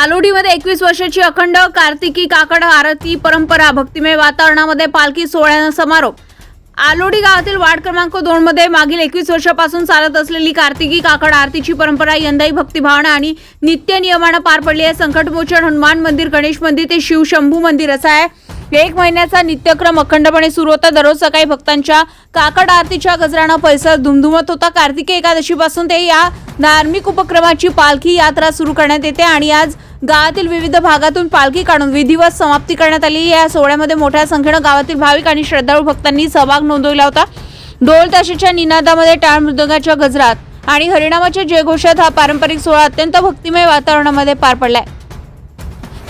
आलोडीमध्ये एकवीस वर्षाची अखंड कार्तिकी काकड आरती परंपरा भक्तिमय वातावरणामध्ये पालखी सोहळ्यानं समारोप. आलोडी गावातील वार्ड क्रमांक दोन मध्ये मागील एकवीस वर्षापासून चालत असलेली कार्तिकी काकड आरतीची परंपरा यंदाही भक्तिभावना आणि नित्य नियमानं पार पडली आहे. संकटमोचन हनुमान मंदिर गणेश मंदिर ते शिवशंभू मंदिर असं आहे. एक महिन्याचा नित्यक्रम अखंडपणे सुरू होता. दररोज सकाळी भक्तांच्या काकड आरतीच्या गजरानं परिसर धुमधुमत होता. कार्तिकी एकादशीपासून ते या धार्मिक उपक्रमाची पालखी यात्रा सुरू करण्यात येते आणि आज गावातील विविध भागातून पालखी काढून विधिवत समाप्ती करण्यात आली. या सोहळ्यामध्ये मोठ्या संख्येनं गावातील भाविक आणि श्रद्धाळू भक्तांनी सहभाग नोंदवला होता. ढोल ताशेच्या निनादामध्ये टाळ मृदंगाच्या गजरात आणि हरिणामाच्या जयघोषात हा पारंपरिक सोहळा अत्यंत भक्तिमय वातावरणामध्ये पार पडलाय.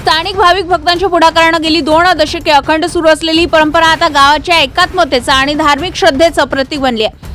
स्थानिक भाविक भक्तांच्या पुढाकारानं गेली दोन दशके अखंड सुरू असलेली ही परंपरा आता गावाच्या एकात्मतेचा आणि धार्मिक श्रद्धेचं प्रतीक बनली आहे.